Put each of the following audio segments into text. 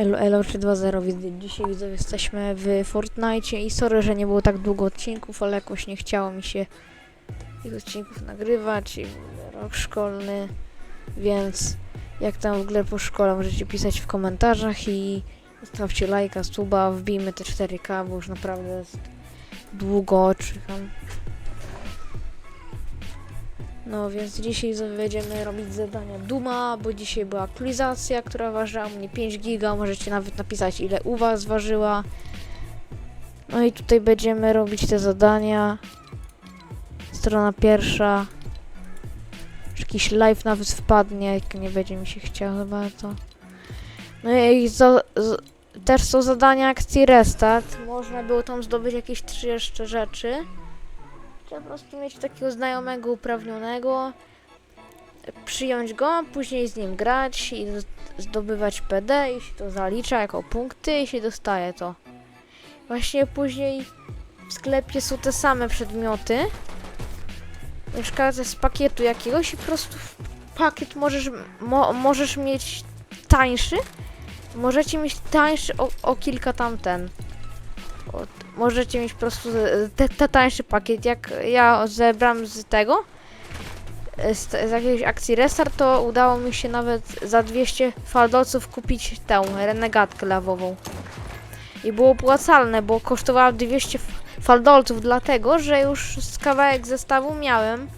Elo, elo 320, widzę, dzisiaj widzę, jesteśmy w Fortnite i sorry, że nie było tak długo odcinków, ale jakoś nie chciało mi się tych odcinków nagrywać, i rok szkolny, więc jak tam w ogóle po szkole możecie pisać w komentarzach i zostawcie lajka, suba, wbijmy te 4K, bo już naprawdę długo czekam. No więc dzisiaj będziemy robić zadania Duma, bo dzisiaj była aktualizacja, która ważyła mnie 5 giga. Możecie nawet napisać ile u was ważyła. No i tutaj będziemy robić te zadania. Strona pierwsza. Jakiś live nawet wpadnie, jak nie będzie mi się chciało za bardzo. No i za, też są zadania akcji Restart. Można było tam zdobyć jakieś trzy jeszcze rzeczy. Trzeba po prostu mieć takiego znajomego uprawnionego, przyjąć go, później z nim grać i zdobywać PD i się to zalicza jako punkty i się dostaje to. Właśnie później w sklepie są te same przedmioty. Przykład z pakietu jakiegoś i po prostu pakiet możesz, mo, możesz mieć tańszy. Możecie mieć tańszy o, o kilka tamten. O, możecie mieć po prostu te, te tańszy pakiet. Jak ja zebrałem z tego, e, z, z jakiejś akcji Restart, to udało mi się nawet za 200 faldolców kupić tę renegatkę lawową. I było opłacalne, bo kosztowała 200 f- faldolców, dlatego że już z kawałek zestawu miałem.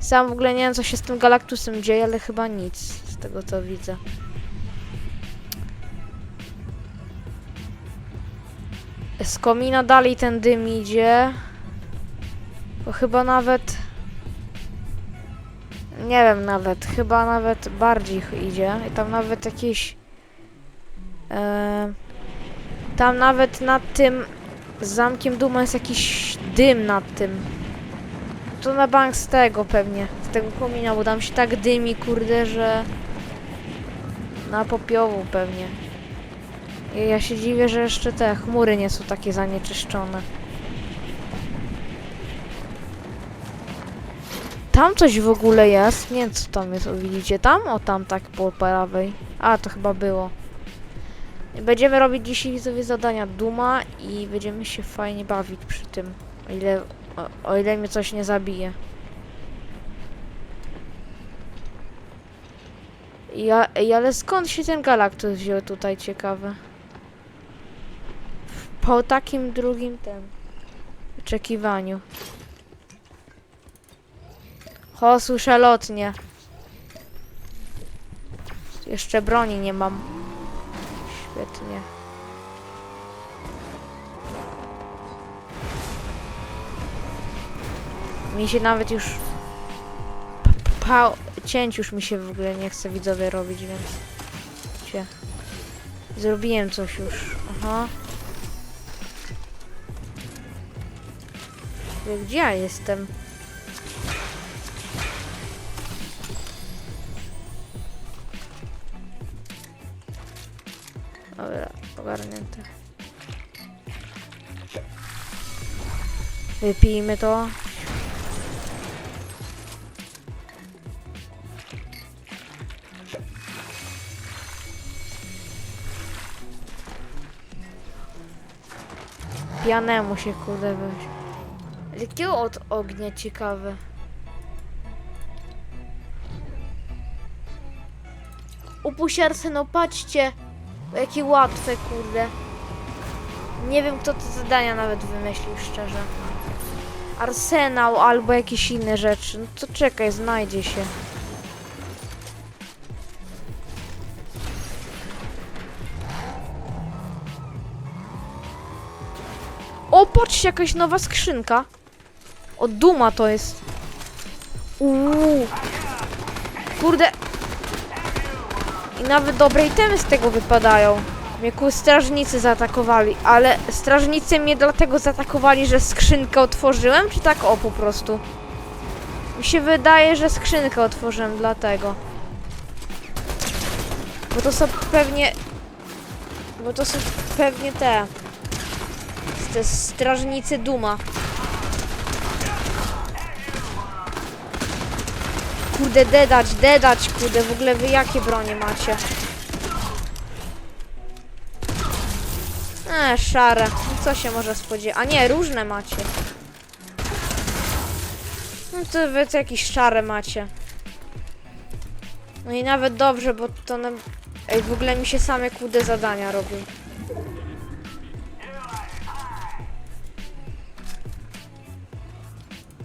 Sam w ogóle nie wiem, co się z tym Galactusem dzieje, ale chyba nic z tego co widzę. Z komina dalej ten dym idzie. Bo chyba nawet. Nie wiem nawet, chyba nawet bardziej idzie. I tam nawet jakieś. E, tam nawet nad tym zamkiem Duma jest jakiś dym nad tym. To na bank z tego pewnie, z tego komina, bo tam się tak dymi, kurde, że na popiołu pewnie. Ja się dziwię, że jeszcze te chmury nie są takie zanieczyszczone. Tam coś w ogóle jest. Nie wiem co tam jest, o widzicie tam? O tam tak po prawej. A, to chyba było. Będziemy robić dzisiaj sobie zadania Duma i będziemy się fajnie bawić przy tym. O ile, o, o ile mnie coś nie zabije. Ja, ale skąd się ten Galactus wziął tutaj, ciekawe? Po takim drugim tym wyczekiwaniu. Ho, słyszę lotnie. Jeszcze broni nie mam. Świetnie. Mi się nawet już... Pa, cięć już mi się w ogóle nie chce widzowie robić, więc... Cie. Zrobiłem coś już. Aha. Gdzie ja jestem? Dobra, ogarnięte. Wypijmy to. Pijanemu się kurde. Jakiego od ognia ciekawe? Upuść no patrzcie. Jakie łatwe, kurde. Nie wiem, kto te zadania nawet wymyślił, szczerze. Arsenał albo jakieś inne rzeczy. No to czekaj, znajdzie się. O, patrzcie, jakaś nowa skrzynka. O, Duma to jest. Uuu. Kurde. I nawet dobre itemy z tego wypadają. Mnie ku strażnicy zaatakowali, ale strażnicy mnie dlatego zaatakowali, że skrzynkę otworzyłem, czy tak o po prostu? Mi się wydaje, że skrzynkę otworzyłem dlatego. Bo to są pewnie... Bo to są pewnie te... Te strażnicy Duma. Kurde, dedać, dedać, kurde, w ogóle wy jakie bronie macie? E, szare. No Co się może spodziewać? A nie, różne macie. No to wy to jakieś szare macie. No i nawet dobrze, bo to na... Ej, w ogóle mi się same kude zadania robią.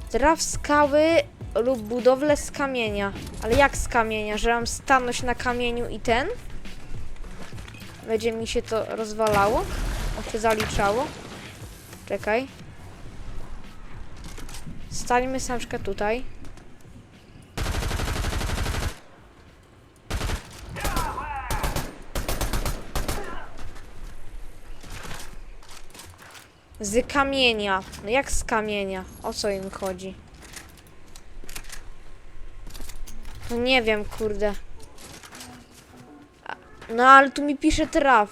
Traf skały lub budowlę z kamienia. Ale jak z kamienia? Że mam stanąć na kamieniu i ten? Będzie mi się to rozwalało? O, się zaliczało? Czekaj. Stańmy przykład tutaj. Z kamienia. No jak z kamienia? O co im chodzi? No nie wiem, kurde. No ale tu mi pisze traf.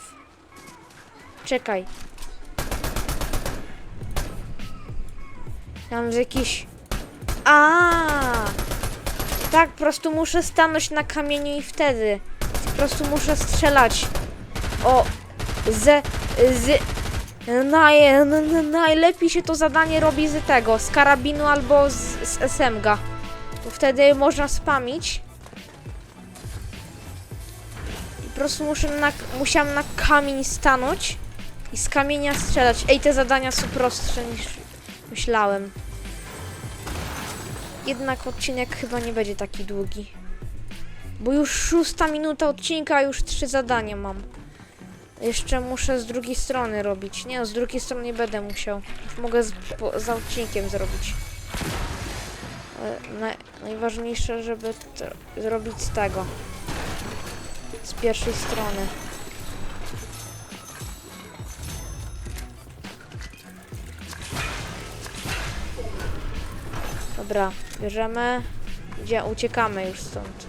Czekaj. Tam z jakiś... A, Tak, po prostu muszę stanąć na kamieniu i wtedy. Po prostu muszę strzelać. O, z... z... Naj, najlepiej się to zadanie robi z tego, z karabinu albo z, z SMG. Bo wtedy można spamić. I po prostu muszę na, musiałam na kamień stanąć i z kamienia strzelać. Ej, te zadania są prostsze niż myślałem. Jednak odcinek chyba nie będzie taki długi. Bo już szósta minuta odcinka, a już trzy zadania mam. Jeszcze muszę z drugiej strony robić. Nie, no, z drugiej strony nie będę musiał. Już mogę z, po, za odcinkiem zrobić. Ale naj, najważniejsze, żeby zrobić z tego. Z pierwszej strony. Dobra, bierzemy. Gdzie uciekamy już stąd.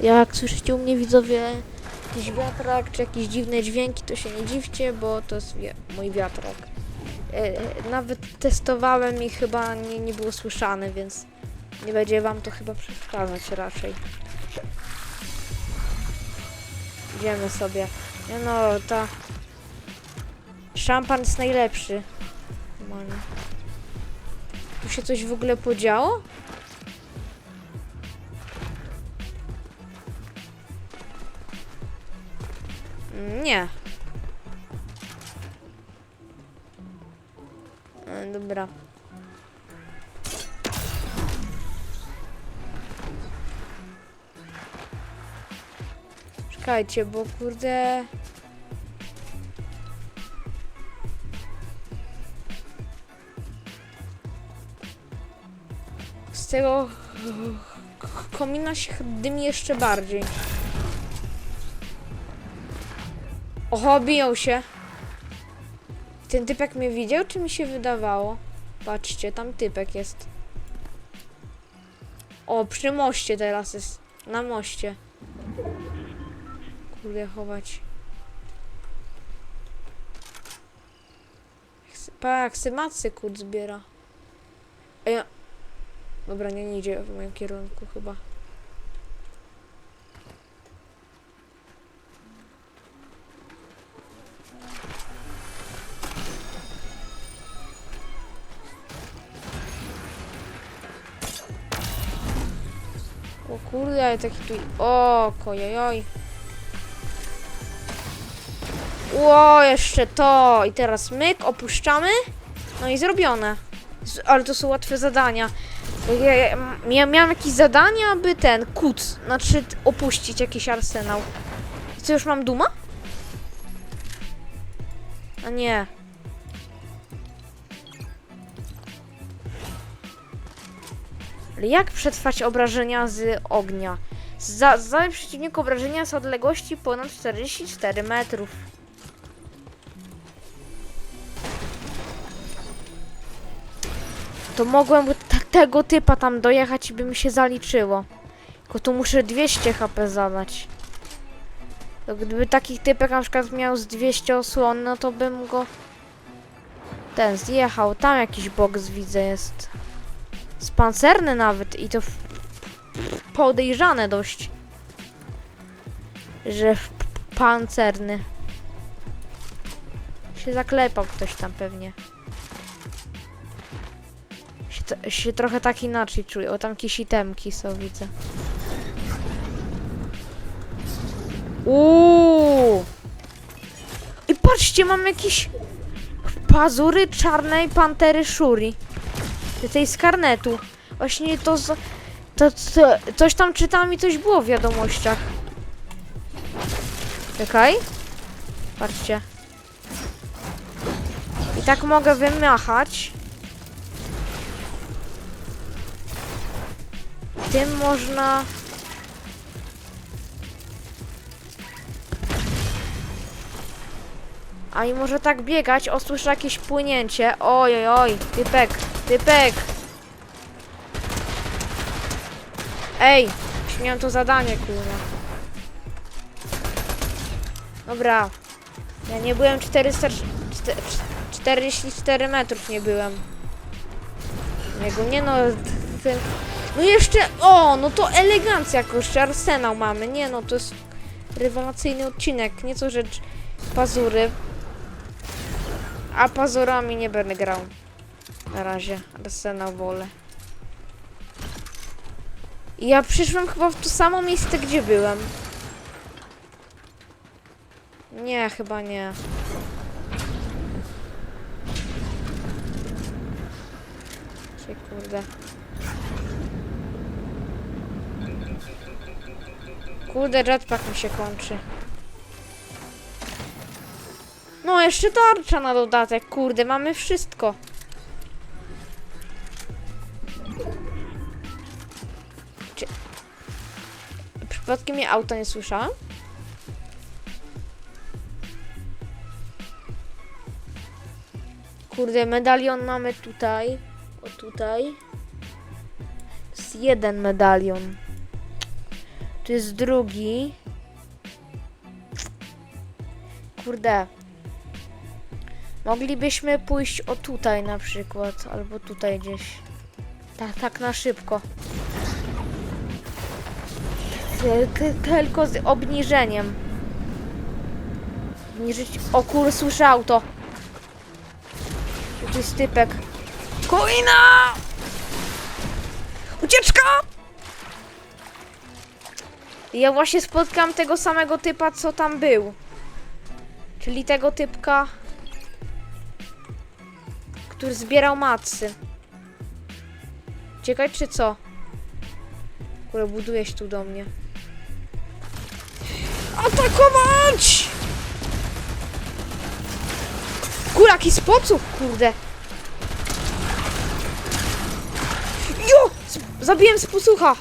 Jak słyszycie u mnie widzowie jakiś wiatrak czy jakieś dziwne dźwięki, to się nie dziwcie, bo to jest mój wiatrak. E, e, nawet testowałem i chyba nie, nie było słyszane, więc nie będzie wam to chyba przeszkadzać raczej. Idziemy sobie. No, ta... Szampan jest najlepszy. Tu się coś w ogóle podziało? Nie. E, Dobra. Czekajcie, bo kurde... Z tego komina się dymi jeszcze bardziej. Oho, biją się. Ten typek mnie widział, czy mi się wydawało? Patrzcie, tam typek jest. O, przy moście teraz jest. Na moście. Kurde, chować. Chce- Pa, jak se macy kurt zbiera. A ja... Dobra, nie, nie idzie w moim kierunku chyba. O kurde, ale taki tu... O, kojojoj. Ło, jeszcze to. I teraz myk, opuszczamy. No i zrobione. Ale to są łatwe zadania. Ja, ja, ja miałam jakieś zadania, aby ten, kuc, znaczy opuścić jakiś arsenał. Co, już mam duma? A nie. Jak przetrwać obrażenia z ognia? Za, zadaje przeciwniku obrażenia z odległości ponad 44 metrów. To mogłem t- tego typa tam dojechać i by mi się zaliczyło. Tylko tu muszę 200 HP zadać. To gdyby takich typek na przykład miał z 200 osłon, no to bym go... Ten, zjechał. Tam jakiś box widzę jest. Z pancerny nawet i to podejrzane dość. Że pancerny. Się zaklepał ktoś tam pewnie. Się, się trochę tak inaczej czuję. O tam jakieś itemki są, widzę. Uuu! I patrzcie, mam jakieś pazury czarnej pantery Shuri. Tej z karnetu. Właśnie to, to, to coś tam czytałam i coś było w wiadomościach. Czekaj. Patrzcie. I tak mogę wymachać. Tym można... A i może tak biegać, o słyszę jakieś płynięcie. Oj, oj, oj, typek, typek. Ej, śmiałem to zadanie, kurwa. Dobra. Ja nie byłem 400, czte- 44 metrów nie byłem. Jego nie no, ten... No jeszcze, o, no to elegancja, jako jeszcze arsenał mamy. Nie no, to jest rewelacyjny odcinek. Nieco rzecz pazury. A pazurami nie będę grał. Na razie. Arsenał wolę. Ja przyszłem chyba w to samo miejsce, gdzie byłem. Nie, chyba nie. Czy kurde. Kurde, jetpack mi się kończy. No, jeszcze tarcza na dodatek, kurde, mamy wszystko. Czy... Przypadkiem mnie auta nie słyszałem? Kurde, medalion mamy tutaj. O tutaj. Jest jeden medalion. Tu jest drugi. Kurde. Moglibyśmy pójść o tutaj na przykład, albo tutaj gdzieś. Tak, tak na szybko. Tyl- Tylko z obniżeniem. Obniżyć. O kur, słyszę auto. Tu jest typek. Koina! Ucieczka! Ja właśnie spotkam tego samego typa, co tam był. Czyli tego typka, który zbierał matsy. Ciekać czy co? Kurde, buduje się tu do mnie. Atakować! Kurde, jaki sposób, kurde. Jo! Z- Zabiłem spusucha!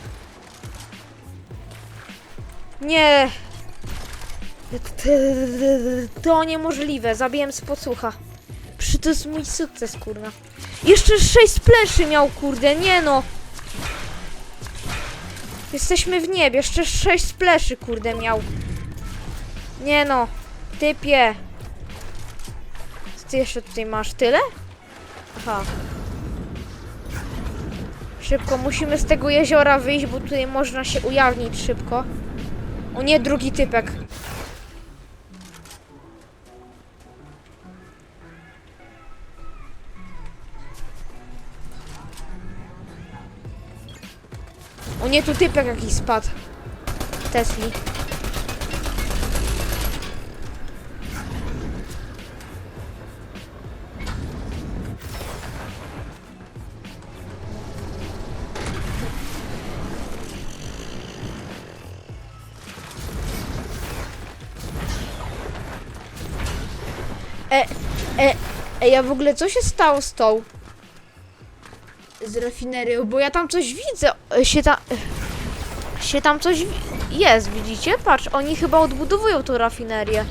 Nie. To niemożliwe. Zabiłem spocucha. Przy to jest mój sukces, kurna. Jeszcze sześć spleszy miał, kurde. Nie no. Jesteśmy w niebie. Jeszcze sześć spleszy, kurde, miał. Nie no. Typie. Co ty jeszcze tutaj masz? Tyle? Aha. Szybko, musimy z tego jeziora wyjść, bo tutaj można się ujawnić szybko. O nie, drugi typek. O nie, tu typek jakiś spadł. Tesli. E, e, e, ja w ogóle co się stało z tą? Z rafinerią, bo ja tam coś widzę. e, Się tam. Się tam coś jest, widzicie? Patrz, oni chyba odbudowują tą rafinerię.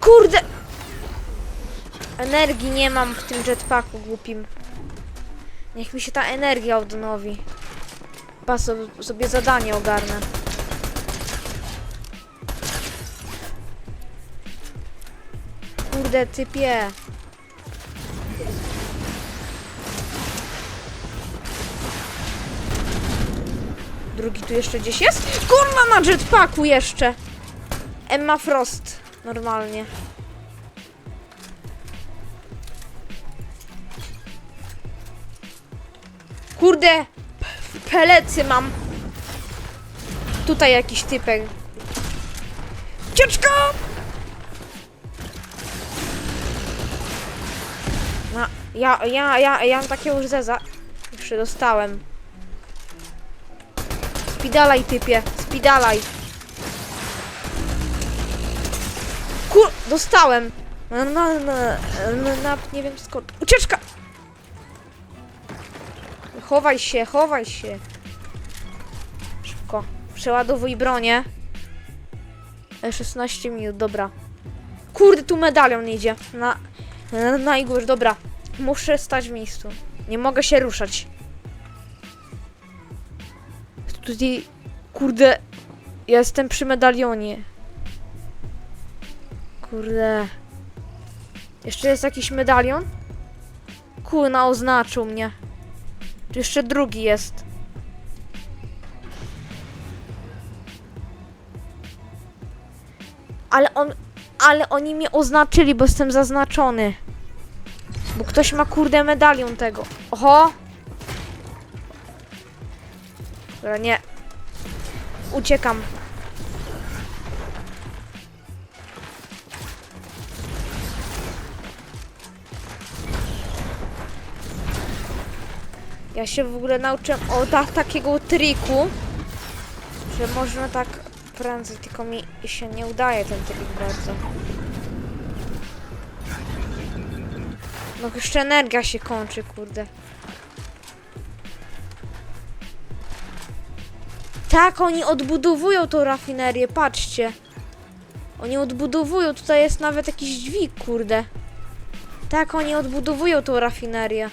Kurde! Energii nie mam w tym jetpacku głupim. Niech mi się ta energia odnowi. Chyba so, sobie zadanie ogarnę. Kurde, typie. Drugi tu jeszcze gdzieś jest? Kurwa, na jetpacku jeszcze. Emma Frost. Normalnie. Kurde, pelecy mam. Tutaj jakiś typek. Ucieczka! Ja, ja, ja, ja mam takiego już zeza. Jeszcze dostałem. Spidalaj, typie, spidalaj. Kur... Dostałem. No, no, no, no, no, nie wiem skąd. Ucieczka! Chowaj się, chowaj się. Szybko. Przeładowuj bronię. E, 16 minut, dobra. Kurde, tu medalion idzie. Na, na, na dobra. Muszę stać w miejscu. Nie mogę się ruszać. Tutaj, kurde, ja jestem przy medalionie. Kurde. Jeszcze jest jakiś medalion? Kurna, oznaczył mnie. Jeszcze drugi jest. Ale on, ale oni mnie oznaczyli, bo jestem zaznaczony. Bo ktoś ma kurde medalion tego. Oho! Dobra, nie. Uciekam. Ja się w ogóle nauczyłem o tak, takiego triku, że można tak prędzej, tylko mi się nie udaje ten trik bardzo. No jeszcze energia się kończy, kurde. Tak, oni odbudowują tą rafinerię, patrzcie. Oni odbudowują, tutaj jest nawet jakiś dźwig, kurde. Tak, oni odbudowują tą rafinerię.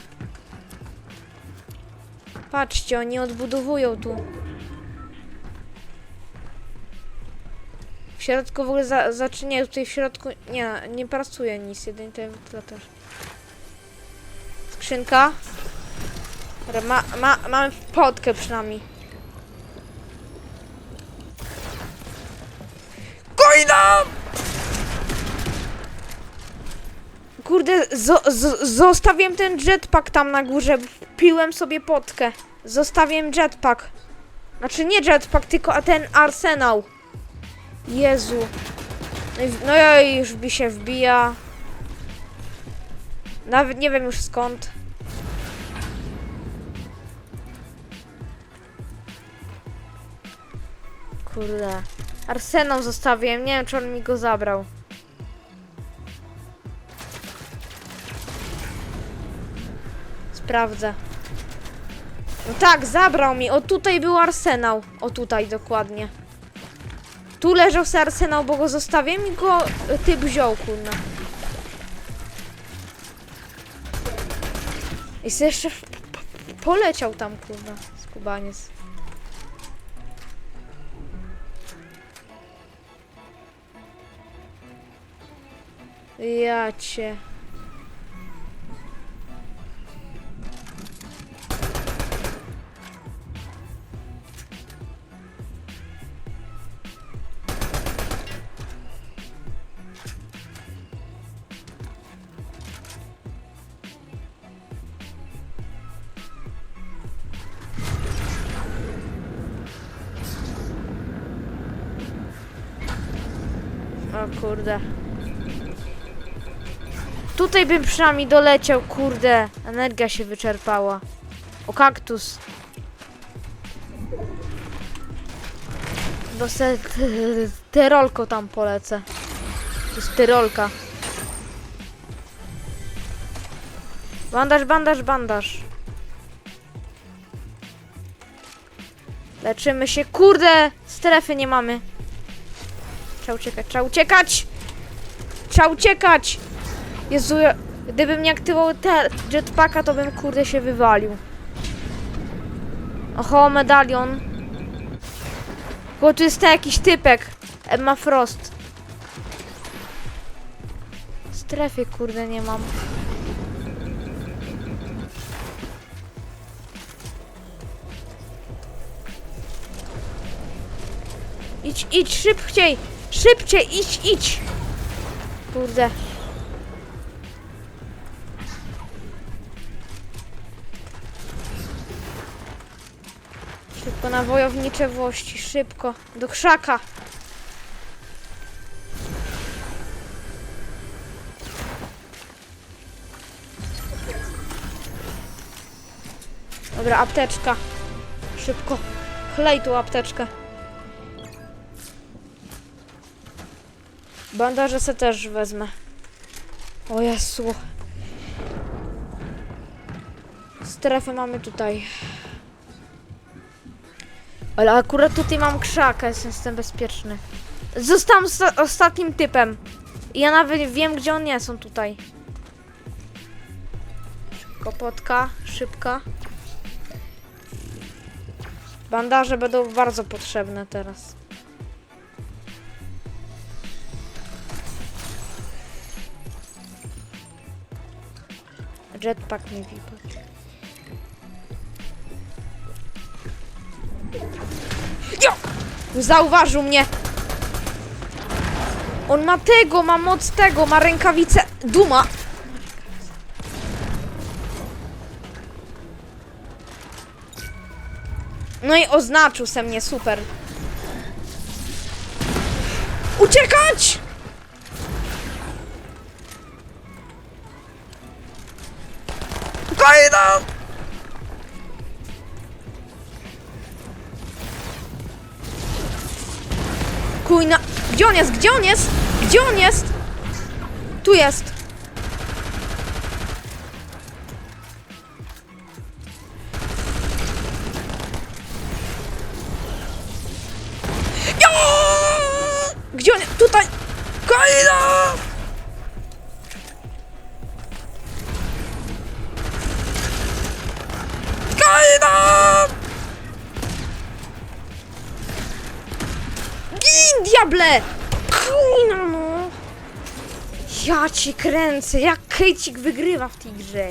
Patrzcie, oni odbudowują tu. W środku w ogóle za, tutaj w środku. Nie, nie pracuje nic, jedynie ten wentylator. Skrzynka. Ma, ma, mamy potkę przynajmniej. Kojna! Kurde, zo, zo, zostawiłem ten jetpack tam na górze. Piłem sobie potkę. Zostawiłem jetpack. Znaczy nie jetpack, tylko ten arsenał. Jezu. No i, no i już mi się wbija. Nawet nie wiem już skąd. Kurde. Arsenał zostawiłem. Nie wiem, czy on mi go zabrał. Sprawdzę. No tak, zabrał mi. O tutaj był arsenał. O tutaj dokładnie. Tu leżał sobie arsenał, bo go zostawiłem i go typ wziął, kurna. I jeszcze p- poleciał tam, kurna, skubaniec. Ja cię. Kurde. Tutaj bym przynajmniej doleciał, kurde. Energia się wyczerpała. O kaktus. Do se t- tyrolko tam polecę. To jest tyrolka. Bandaż, bandaż, bandaż. Leczymy się. Kurde! Strefy nie mamy. Trzeba uciekać, trzeba uciekać! Trzeba uciekać! Jezu, gdybym nie aktywował te jetpacka, to bym kurde się wywalił. Oho, medalion. Bo tu jest jakiś typek. Emma Frost. strefy, kurde, nie mam. Idź, idź, szybciej! Szybciej, idź, idź! Kurde. Szybko na wojownicze włości, szybko. Do krzaka. Dobra, apteczka. Szybko. Chlej tą apteczkę. Bandaże se też wezmę. O Jezu. Strefę mamy tutaj. Ale akurat tutaj mam krzaka, jestem bezpieczny. Zostałem ostatnim typem. Ja nawet wiem, gdzie on jest, on tutaj. Kopotka, szybka. Bandaże będą bardzo potrzebne teraz. Jetpack mi wypadł. Jo! Zauważył mnie! On ma tego, ma moc tego, ma rękawicę. Duma! No i oznaczył se mnie, super. Uciekać! Kajda! Kujna... Gdzie on jest? Gdzie on jest? Gdzie on jest? Tu jest. Ja cię kręcę, jak Kejcik wygrywa w tej grze.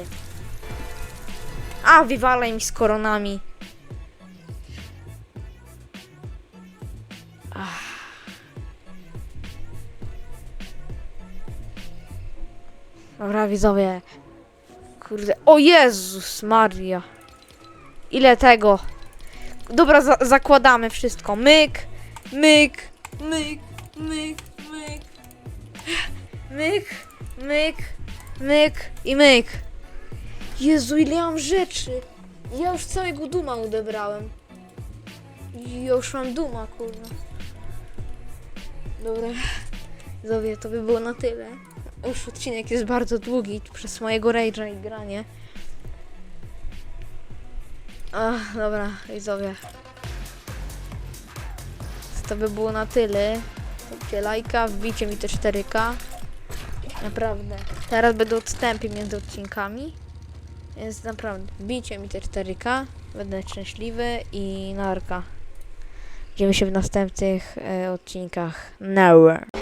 A, wywalaj mi z koronami. Ach. Dobra, widzowie. Kurde, o Jezus Maria. Ile tego? Dobra, za zakładamy wszystko. Myk, myk, myk, myk, myk. Myk, myk, myk i myk. Jezu, ile mam rzeczy. Ja już całego duma odebrałem. Ja już mam duma, kurwa. Dobra. Zowie, to by było na tyle. Już odcinek jest bardzo długi przez mojego rage'a i granie. Ach, dobra, widzowie. To by było na tyle. Dajcie lajka, wbijcie mi te 4K. Naprawdę. Teraz będą odstępy między odcinkami. Więc naprawdę, wbijcie mi te 4K. Będę szczęśliwy i narka. Widzimy się w następnych e, odcinkach. Now.